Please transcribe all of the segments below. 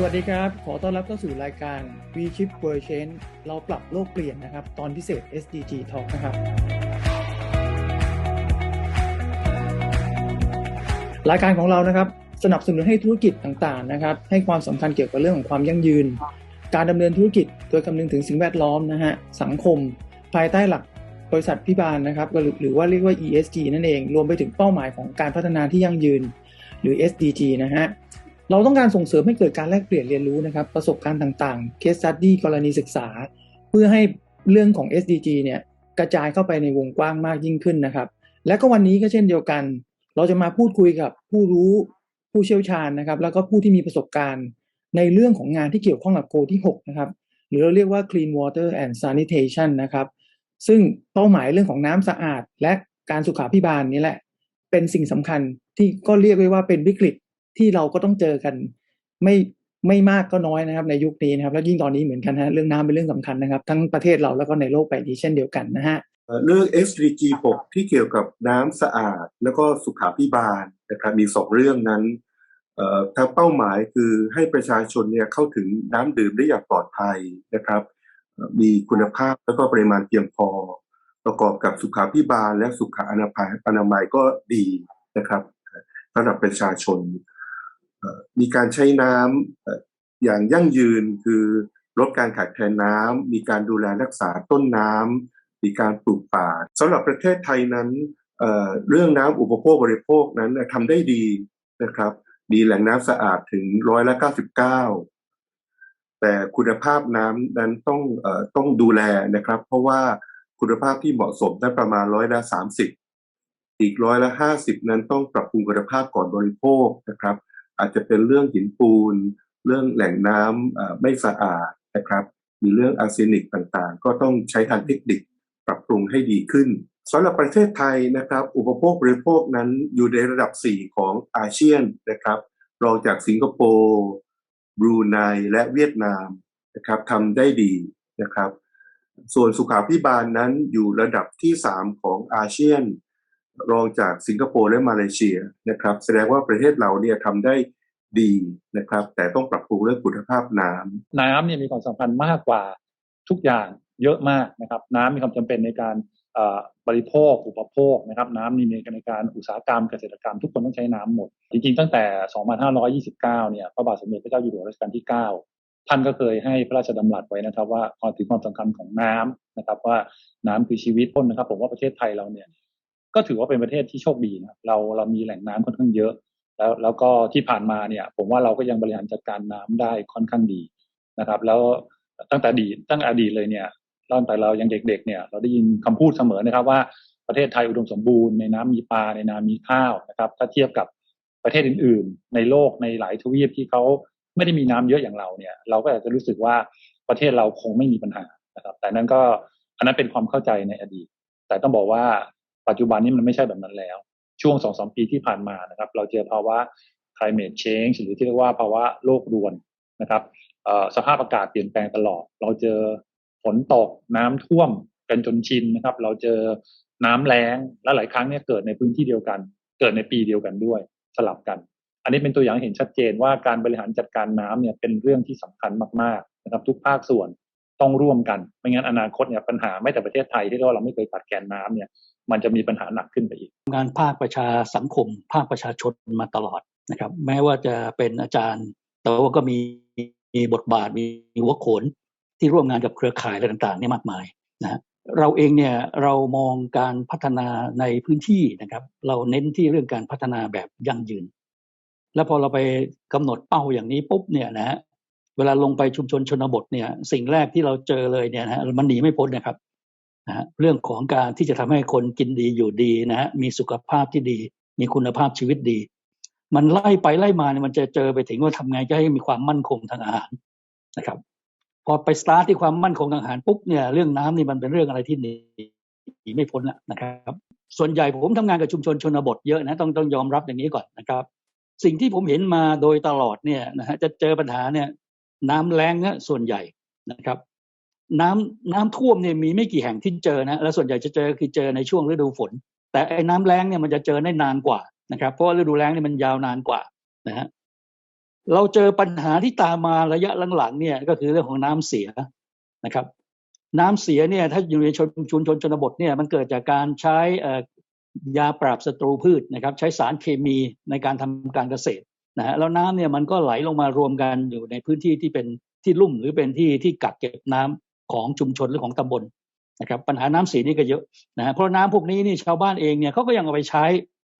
สวัสดีครับ ขอต้อนรับเข้าสู่รายการ V Chip World Change เราปรับโลกเปลี่ยนนะครับ ตอนพิเศษ SDG Talk นะครับ รายการของเรานะครับ สนับสนุนให้ธุรกิจต่างๆนะครับ ให้ความสำคัญเกี่ยวกับเรื่องของความยั่งยืน การดำเนินธุรกิจโดยคำนึงถึงสิ่งแวดล้อมนะฮะ สังคม ภายใต้หลักบริษัทพิบาลนะครับ หรือว่าเรียกว่า ESG นั่นเอง รวมไปถึงเป้าหมายของการพัฒนาที่ยั่งยืน หรือ SDG นะฮะ เราต้องการส่งเสริมให้เกิดการแลกเปลี่ยนเรียนรู้นะครับ ประสบการณ์ต่างๆ case study กรณีศึกษา เพื่อให้เรื่องของ SDG เนี่ยกระจายเข้าไปในวงกว้างมากยิ่งขึ้นนะครับ และก็วันนี้ก็เช่นเดียวกัน เราจะมาพูดคุยกับผู้รู้ผู้เชี่ยวชาญนะครับ แล้วก็ผู้ที่มีประสบการณ์ ในเรื่องของงานที่เกี่ยวข้องกับโกที่ 6 นะครับ หรือเราเรียกว่า clean water and sanitation นะครับ ซึ่งเป้าหมายเรื่องของน้ำสะอาด และการสุขาพิบาลนี่แหละ เป็นสิ่งสำคัญที่ก็เรียกได้ว่าเป็นวิกฤต ที่เราก็ต้องเจอกัน ไม่ไม่มากก็น้อยนะครับ ในยุคนี้นะครับ แล้วยิ่งตอนนี้เหมือนกันฮะเรื่องน้ำเป็นเรื่องสำคัญนะครับ ทั้งประเทศเราแล้วก็ในโลกใบนี้เช่นเดียวกันนะฮะเรื่อง SDG 6 ที่เกี่ยวกับน้ำสะอาด แล้วก็สุขาพิบาลนะครับมีสองเรื่องนั้นเอ่อทางเป้าหมายคือให้ประชาชนเนี่ยเข้าถึงน้ำดื่มได้อย่างปลอดภัยนะครับ มีคุณภาพแล้วก็ปริมาณเพียงพอ ประกอบกับสุขาพิบาลและสุขอนามัยอนามัยก็ดีนะครับสำหรับประชาชน มีการใช้น้ำอย่างยั่งยืนคือลดการขาดแคลนน้ำมีการดูแลรักษาต้นน้ำมีการปลูกป่าสำหรับประเทศไทยนั้นเเรื่องน้ำอุปโภคบริโภคนั้นทำได้ดีนะครับ มีแหล่งน้ำสะอาดถึงร้อยละเก้าสิบเก้าแต่คุณภาพน้ำนั้นต้องอต้องดูแลนะครับ เพราะว่าคุณภาพที่เหมาะสมนั้นประมาณร้อยละสามสิบอีกร้อยละห้าสิบนั้นต้องปรับปรุงคุณภาพก่อนบริโภคนะครับ อาจจะเป็นเรื่องหินปูน เรื่องแหล่งน้ำไม่สะอาดนะครับ มีเรื่องอาร์เซนิกต่างๆ ก็ต้องใช้ทางเทคนิคปรับปรุงให้ดีขึ้นสำหรับประเทศไทยนะครับ อุปโภคบริโภคนั้นอยู่ในระดับ 4 ของอาเซียนนะครับรองจากสิงคโปร์บรูไนและเวียดนามนะครับทำได้ดีนะครับ ส่วนสุขาพิบาลนั้นอยู่ระดับที่ 3 ของอาเซียน รองจากสิงคโปร์และมาเลเซียนะครับ แสดงว่าประเทศเราเนี่ยทำได้ดีนะครับ แต่ต้องปรับปรุงเรื่องคุณภาพน้ำน้ำเนี่ยมีความสำคัญมากกว่าทุกอย่างเยอะมากนะครับ น้ำมีความจำเป็นในการบริโภคอุปโภคนะครับน้ำมีในการอุตสาหกรรมเกษตรกรรมทุกคนต้องใช้น้ำหมด จริงๆ ตั้งแต่ 2529 เนี่ยพระบาทสมเด็จพระเจ้าอยู่หัวรัชกาลที่ 9 ท่านก็เคยให้พระราชดำรัสไว้นะครับ ว่าความถึงความสำคัญของน้ำนะครับ ว่าน้ำคือชีวิตต้นนะครับ ผมว่าประเทศไทยเราเนี่ย ก็ถือว่าเป็นประเทศที่โชคดีนะครับเราเรามีแหล่งน้ำค่อนข้างเยอะ แล้วแล้วก็ที่ผ่านมาเนี่ย ผมว่าเราก็ยังบริหารจัดการน้ำได้ค่อนข้างดีนะครับ แล้วตั้งแต่อดีตตั้งอดีตเลยเนี่ยตั้งแต่เรายังเด็กๆเนี่ย เราได้ยินคำพูดเสมอนะครับว่าประเทศไทยอุดมสมบูรณ์ในน้ำมีปลาในน้ำมีข้าวนะครับ ถ้าเทียบกับประเทศอื่น ๆ ในโลกในหลายทวีปที่เขาไม่ได้มีน้ำเยอะอย่างเราเนี่ย เราก็อาจจะรู้สึกว่าประเทศเราคงไม่มีปัญหานะครับ แต่นั้นก็อันนั้นเป็นความเข้าใจในอดีต แต่ต้องบอกว่า ปัจจุบันนี้มันไม่ใช่แบบนั้นแล้ว ช่วงสองสมปีที่ผ่านมานะครับ เราเจอภาวะ climate change หรือที่เรียกว่าภาวะโลกรวนนะครับสภาพอากาศเปลี่ยนแปลงตลอด เราเจอฝนตกน้ำท่วมกันจนชินนะครับ เราเจอน้ำแล้งและหลายครั้งเนี่ยเกิดในพื้นที่เดียวกัน เกิดในปีเดียวกันด้วยสลับกัน อันนี้เป็นตัวอย่างเห็นชัดเจนว่าการบริหารจัดการน้ำเนี่ยเป็นเรื่องที่สำคัญมากๆนะครับ ทุกภาคส่วนต้องร่วมกัน ไม่งั้นอนาคตเนี่ยปัญหาไม่แต่ประเทศไทยที่เราไม่เคยตัดแกนน้ำเนี่ย มันจะมีปัญหาหนักขึ้นไปอีก งานภาคประชาสังคม ภาคประชาชนมาตลอดนะครับ แม้ว่าจะเป็นอาจารย์ แต่ว่าก็มีมีบทบาทมีหัวโขนที่ร่วมงานกับเครือข่ายอะไรต่างๆเนี่ยมากมายนะเราเองเนี่ยเรามองการพัฒนาในพื้นที่นะครับ เราเน้นที่เรื่องการพัฒนาแบบยั่งยืน แล้วพอเราไปกำหนดเป้าอย่างนี้ปุ๊บเนี่ยนะฮะเวลาลงไปชุมชนชนบทเนี่ยสิ่งแรกที่เราเจอเลยเนี่ยนะมันหนีไม่พ้นนะครับ นะเรื่องของการที่จะทำให้คนกินดีอยู่ดีนะฮะมีสุขภาพที่ดี มีคุณภาพชีวิตดี มันไล่ไปไล่มาเนี่ยมันจะเจอไปถึงว่าทำไงจะให้มีความมั่นคงทางอาหารนะครับพอไปสตาร์ทที่ความมั่นคงทางอาหารปุ๊บเนี่ยเรื่องน้ำนี่มันเป็นเรื่องอะไรที่หนีไม่พ้นแล้วนะครับ ส่วนใหญ่ผมทำงานกับชุมชนชนบทเยอะนะต้องต้องยอมรับอย่างนี้ก่อนนะครับ สิ่งที่ผมเห็นมาโดยตลอดเนี่ยนะฮะจะเจอปัญหาเนี่ยน้ำแรงนะส่วนใหญ่นะครับ น้ำน้ำท่วมเนี่ยมีไม่กี่แห่งที่เจอนะแล้วส่วนใหญ่จะเจอคือเจอในช่วงฤดูฝน แต่ไอ้น้ำแรงเนี่ยมันจะเจอได้นานกว่านะครับ เพราะฤดูแล้งเนี่ยมันยาวนานกว่านะฮะเราเจอปัญหาที่ตามมาระยะหลังๆเนี่ยก็คือเรื่องของน้ำเสียนะครับ น้ำเสียเนี่ยถ้าอยู่ในชนชุมชนชนบทเนี่ยมันเกิดจากการใช้ยาปราบศัตรูพืชนะครับ ใช้สารเคมีในการทำการเกษตรนะฮะแล้วน้ำเนี่ยมันก็ไหลลงมารวมกันอยู่ในพื้นที่ที่เป็นที่ลุ่มหรือเป็นที่ที่กักเก็บน้ำ ของชุมชนหรือของตำบลนะครับปัญหาน้ำเสียนี่ก็เยอะนะฮะเพราะน้ำพวกนี้นี่ชาวบ้านเองเนี่ยเขาก็ยังเอาไปใช้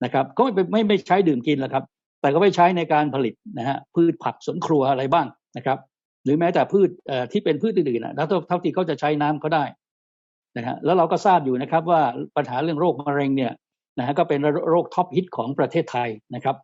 นะครับก็ไม่ไม่ไม่ใช้ดื่มกินแล้วครับ แต่ก็ไปใช้ในการผลิตนะฮะพืชผักสวนครัวอะไรบ้างนะครับหรือแม้แต่พืชที่เป็นพืชอื่นๆนะแล้วเท่าที่เขาจะใช้น้ำก็ได้นะฮะแล้วเราก็ทราบอยู่นะครับว่าปัญหาเรื่องโรคมะเร็งเนี่ยนะฮะก็เป็นโรคท็อปฮิตของประเทศไทยนะครับ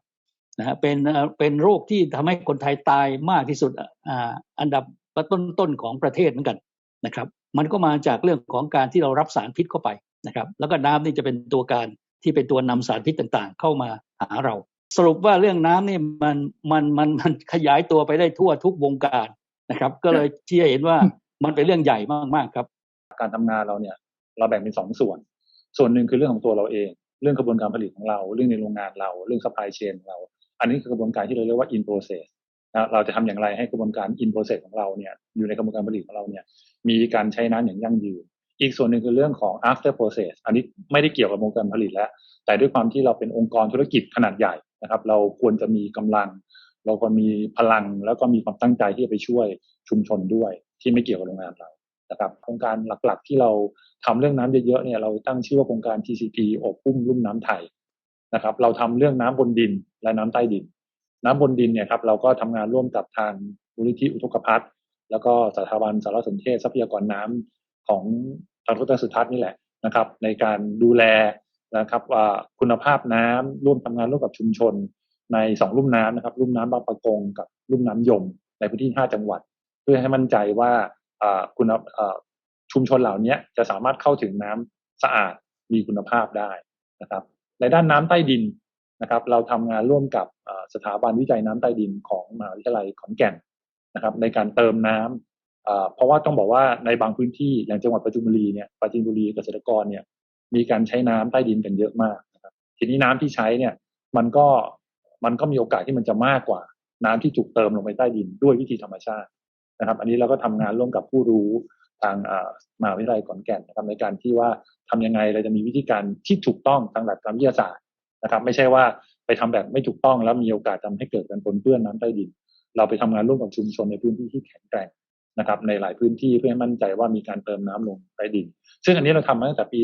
นะฮะเป็นเป็นโรคที่ทำให้คนไทยตายมากที่สุดอ่าอันดับต้นๆของประเทศเหมือนกัน นะครับ มันก็มาจากเรื่องของการที่เรารับสารพิษเข้าไปนะครับ แล้วก็น้ำนี่จะเป็นตัวการที่เป็นตัวนำสารพิษต่างๆ เข้ามาหาเรา สรุปว่าเรื่องน้ำนี่มันมันมันมันขยายตัวไปได้ทั่วทุกวงการนะครับ ก็เลยที่เห็นว่ามันเป็นเรื่องใหญ่มากๆครับ การทำงานเราเนี่ยเราแบ่งเป็นสองส่วน ส่วนหนึ่งคือเรื่องของตัวเราเอง เรื่องกระบวนการผลิตของเรา เรื่องในโรงงานเรา เรื่อง supply chain เรา อันนี้คือกระบวนการที่เราเรียกว่า in process นะเราจะทำอย่างไรให้กระบวนการ in process ของเราเนี่ยอยู่ในกระบวนการผลิตของเราเนี่ยมีการใช้น้ำอย่างยั่งยืน อีกส่วนหนึ่งคือเรื่องของ after process อันนี้ไม่ได้เกี่ยวกับวงการผลิตแล้ว แต่ด้วยความที่เราเป็นองค์กรธุรกิจขนาดใหญ่นะครับ เราควรจะมีกำลัง เราควรมีพลังแล้วก็มีความตั้งใจที่จะไปช่วยชุมชนด้วย ที่ไม่เกี่ยวกับโรงงานเรานะครับโครงการหลักๆ ที่เราทำเรื่องน้ำเยอะๆเนี่ยเราตั้งชื่อว่าโครงการ TCP อบอุ้มลุ่มน้ำไทยนะครับ เราทำเรื่องน้ำบนดินและน้ำใต้ดิน น้ำบนดินเนี่ยครับเราก็ทำงานร่วมกับทางมูลนิธิอุทกภัทรแล้วก็สถาบันสารสนเทศทรัพยากรน้ำของทางทุตสุทัศน์นี่แหละนะครับ ในการดูแลนะครับว่าคุณภาพน้ำร่วมทำงานร่วมกับชุมชน ในสองลุ่มน้ำนะครับลุ่มน้ำบางปะกงกับลุ่มน้ำยม ในพื้นที่ห้าจังหวัด เพื่อให้มั่นใจว่าคุณชุมชนเหล่านี้จะสามารถเข้าถึงน้ำสะอาดมีคุณภาพได้นะครับ ในด้านน้ำใต้ดิน นะครับ เราทำงานร่วมกับสถาบันวิจัยน้ำใต้ดินของมหาวิทยาลัยขอนแก่นนะครับ ในการเติมน้ำเพราะว่าต้องบอกว่าในบางพื้นที่อย่างจังหวัดปัจจุบุรีเนี่ยปัจจุบุรีเกษตรกรเนี่ยมีการใช้น้ำใต้ดินกันเยอะมากนะครับทีนี้น้ำที่ใช้เนี่ยมันก็มันก็มีโอกาสที่มันจะมากกว่า น้ำที่ถูกเติมลงไปใต้ดินด้วยวิธีธรรมชาตินะครับ อันนี้เราก็ทำงานร่วมกับผู้รู้ทางมหาวิทยาลัยขอนแก่นนะครับในการที่ว่าทำยังไงเราจะมีวิธีการที่ถูกต้องทางหลักการวิทยาศาสตร์ นะครับ ไม่ใช่ว่าไปทำแบบไม่ถูกต้องแล้วมีโอกาสทำให้เกิดการปนเปื้อนน้ำใต้ดิน เราไปทำงานร่วมกับชุมชนในพื้นที่ที่แข็งแกร่งนะครับ ในหลายพื้นที่เพื่อให้มั่นใจว่ามีการเติมน้ำลงใต้ดิน ซึ่งอันนี้เราทำมาตั้งแต่ปี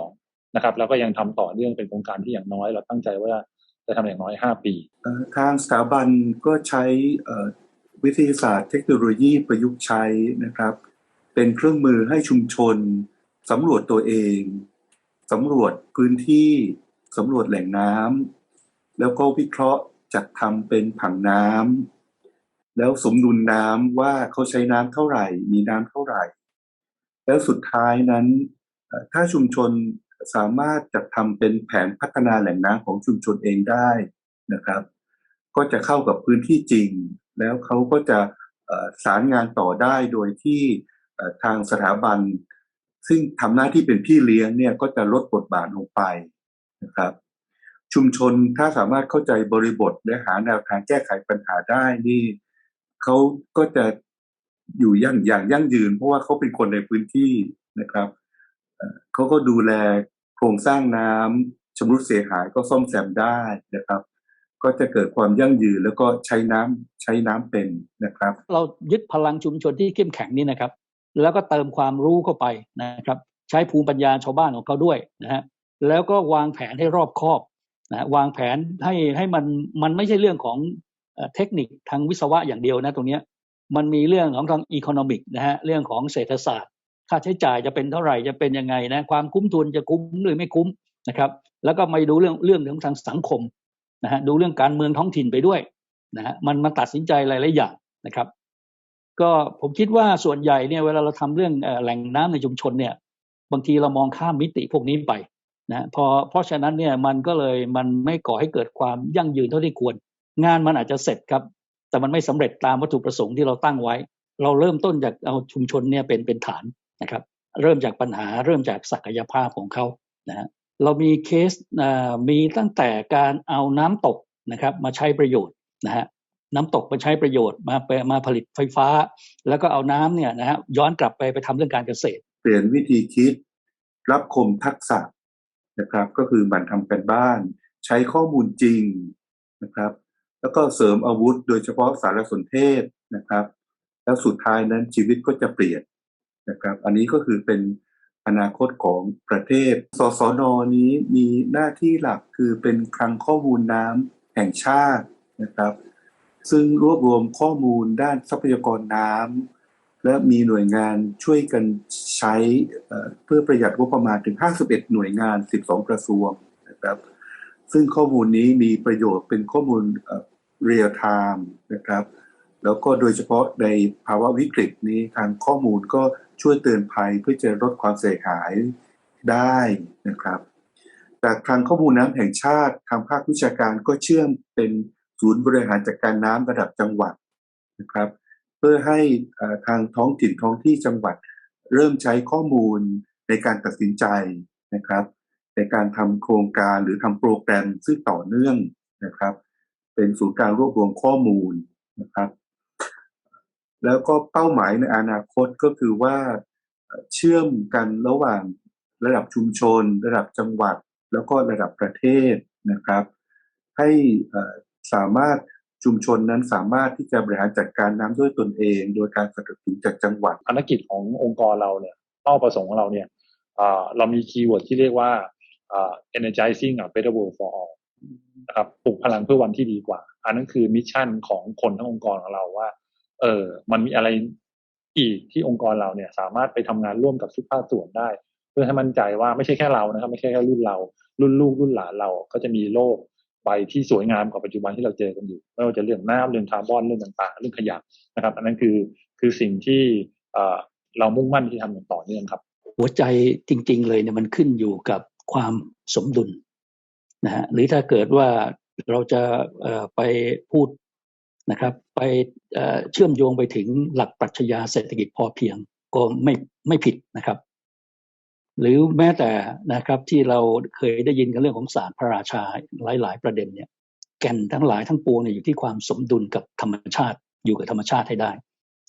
2562 นะครับ แล้วก็ยังทำต่อเนื่องเป็นโครงการที่อย่างน้อยเราตั้งใจว่าจะทำอย่างน้อย 5 ปีทางสถาบันก็ใช้วิทยาศาสตร์เทคโนโลยีประยุกต์ใช้นะครับ เป็นเครื่องมือให้ชุมชนสำรวจตัวเอง สำรวจพื้นที่สำรวจแหล่งน้ำแล้วก็วิเคราะห์จัดทำเป็นผังน้ำแล้วสมดุลน้ำว่าเขาใช้น้ำเท่าไหร่ มีน้ำเท่าไหร่ แล้วสุดท้ายนั้น ถ้าชุมชนสามารถจัดทำเป็นแผนพัฒนาแหล่งน้ำของชุมชนเองได้นะครับ ก็จะเข้ากับพื้นที่จริง แล้วเขาก็จะสารงานต่อได้โดยที่ทางสถาบัน ซึ่งทำหน้าที่เป็นพี่เลี้ยงเนี่ยก็จะลดบทบาทลงไปนะครับ ชุมชนถ้าสามารถเข้าใจบริบทและหาแนวทางแก้ไขปัญหาได้นี่เขาก็จะอยู่ยั่งอย่างยั่งยืน เพราะว่าเขาเป็นคนในพื้นที่นะครับเขาก็ดูแลโครงสร้างน้ำชำรุดเสียหายก็ซ่อมแซมได้นะครับ ก็จะเกิดความยั่งยืนแล้วก็ใช้น้ำใช้น้ำเป็นนะครับ เรายึดพลังชุมชนที่เข้มแข็งนี่นะครับ แล้วก็เติมความรู้เข้าไปนะครับ ใช้ภูมิปัญญาชาวบ้านของเขาด้วยนะฮะแล้วก็วางแผนให้รอบคอบนะวางแผนให้ให้มันมันไม่ใช่เรื่องของเทคนิคทางวิศวะอย่างเดียวนะตรงนี้มันมีเรื่องของทางอีโคโนมิกนะฮะเรื่องของเศรษฐศาสตร์ ค่าใช้จ่ายจะเป็นเท่าไหร่จะเป็นยังไงนะความคุ้มทุนจะคุ้มหรือไม่คุ้มนะครับแล้วก็มาดูเรื่องเรื่องของทางสังคมนะฮะดูเรื่องการเมืองท้องถิ่นไปด้วยนะฮะมันมันตัดสินใจหลายๆอย่างนะครับ ก็ผมคิดว่าส่วนใหญ่เนี่ยเวลาเราทำเรื่องแหล่งน้ำในชุมชนเนี่ย บางทีเรามองข้ามมิติพวกนี้ไปนะพอเพราะฉะนั้นเนี่ยมันก็เลยมันไม่ก่อให้เกิดความยั่งยืนเท่าที่ควร งานมันอาจจะเสร็จครับ แต่มันไม่สำเร็จตามวัตถุประสงค์ที่เราตั้งไว้ เราเริ่มต้นจากเอาชุมชนเนี่ยเป็นเป็นฐานนะครับ เริ่มจากปัญหาเริ่มจากศักยภาพของเขานะฮะเรามีเคสมีตั้งแต่การเอาน้ำตกนะครับ มาใช้ประโยชน์นะฮะ น้ำตกไปใช้ประโยชน์มาไปมาผลิตไฟฟ้า แล้วก็เอาน้ำเนี่ยนะฮะย้อนกลับไปไปทำเรื่องการเกษตร เปลี่ยนวิธีคิด รับคมทักษะนะครับ ก็คือหมันทำกันบ้าน ใช้ข้อมูลจริงนะครับ แล้วก็เสริมอาวุธโดยเฉพาะสารสนเทศนะครับ แล้วสุดท้ายนั้นชีวิตก็จะเปลี่ยนนะครับ อันนี้ก็คือเป็นอนาคตของประเทศ สสนนี้มีหน้าที่หลักคือเป็นคลังข้อมูลน้ำแห่งชาตินะครับ ซึ่งรวบรวมข้อมูลด้านทรัพยากรน้ำและมีหน่วยงานช่วยกันใช้เอ่อเพื่อประหยัดงบประมาณถึง 51 หน่วยงาน 12 กระทรวงนะครับ ซึ่งข้อมูลนี้มีประโยชน์เป็นข้อมูลเรียลไทม์นะครับ แล้วก็โดยเฉพาะในภาวะวิกฤตนี้ทางข้อมูลก็ช่วยเตือนภัยเพื่อจะลดความเสียหายได้นะครับจากทางข้อมูลน้ำแห่งชาติทางภาควิชาการก็เชื่อมเป็น ศูนย์บริหารจัดการน้ำระดับจังหวัดนะครับ เพื่อให้ทางท้องถิ่นท้องที่จังหวัด เริ่มใช้ข้อมูลในการตัดสินใจนะครับ ในการทำโครงการหรือทำโปรแกรมซึ่งต่อเนื่องนะครับ เป็นศูนย์กลางรวบรวมข้อมูลนะครับ แล้วก็เป้าหมายในอนาคตก็คือว่าเชื่อมกันระหว่างระดับชุมชน ระดับจังหวัด แล้วก็ระดับประเทศนะครับ ให้อ่อ สามารถชุมชนนั้นสามารถที่จะบริหารจัดการน้ำด้วยตนเอง โดยการสนับสนุนจากจังหวัดภารกิจขององค์กรเราเนี่ยเป้าประสงค์ของเราเนี่ยเรามีคีย์เวิร์ดที่เรียกว่า energizing a better world for all นะครับปลุกพลังเพื่อวันที่ดีกว่า อันนั้นคือมิชชั่นของคนทั้งองค์กรของเราว่า เออมันมีอะไรอีกที่องค์กรเราเนี่ยสามารถไปทำงานร่วมกับทุกภาคส่วนได้ เพื่อให้มั่นใจว่าไม่ใช่แค่เรานะครับ ไม่ใช่แค่รุ่นเรา รุ่นลูกรุ่นหลานเราก็จะมีโลก ใบที่สวยงามกว่าปัจจุบันที่เราเจอกันอยู่ไม่ว่าจะเรื่องน้ำเรื่องคาร์บอนเรื่องต่างๆ เรื่องขยะนะครับ อันนั้นคือคือสิ่งที่เรามุ่งมั่นที่ทำอย่างต่อเนื่องครับ หัวใจจริง ๆ เลยเนี่ยมันขึ้นอยู่กับความสมดุลนะฮะหรือถ้าเกิดว่าเราจะไปพูดนะครับ ไปเชื่อมโยงไปถึงหลักปรัชญาเศรษฐกิจพอเพียงก็ไม่ไม่ผิดนะครับ หรือแม้แต่นะครับที่เราเคยได้ยินกันเรื่องของศาสตร์พระราชาหลาย ๆ ประเด็นเนี่ยแก่นทั้งหลายทั้งปวงเนี่ยอยู่ที่ความสมดุลกับธรรมชาติอยู่กับธรรมชาติให้ได้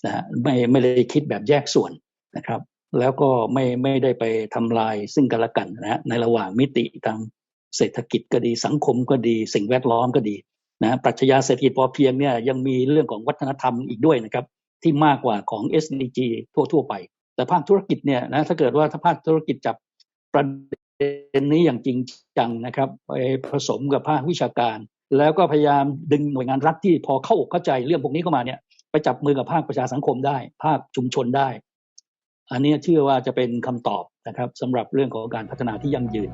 นะฮะไม่ไม่ได้คิดแบบแยกส่วนนะครับ แล้วก็ไม่ไม่ได้ไปทำลายซึ่งกันและกันนะฮะในระหว่างมิติทางเศรษฐกิจก็ดีสังคมก็ดี สิ่งแวดล้อมก็ดีนะปรัชญาเศรษฐกิจพอเพียงเนี่ยยังมีเรื่องของวัฒนธรรมอีกด้วยนะครับ ที่มากกว่าของ SDG ทั่วทั่วๆไป แต่ภาคธุรกิจเนี่ยนะถ้าเกิดว่าถ้าภาคธุรกิจจับประเด็นนี้อย่างจริงจังนะครับไปผสมกับภาควิชาการ แล้วก็พยายามดึงหน่วยงานรัฐที่พอเข้าอกเข้าใจเรื่องพวกนี้เข้ามาเนี่ยไปจับมือกับภาคประชาสังคมได้ ภาคชุมชนได้ อันนี้เชื่อว่าจะเป็นคำตอบนะครับสำหรับเรื่องของการพัฒนาที่ยั่งยืน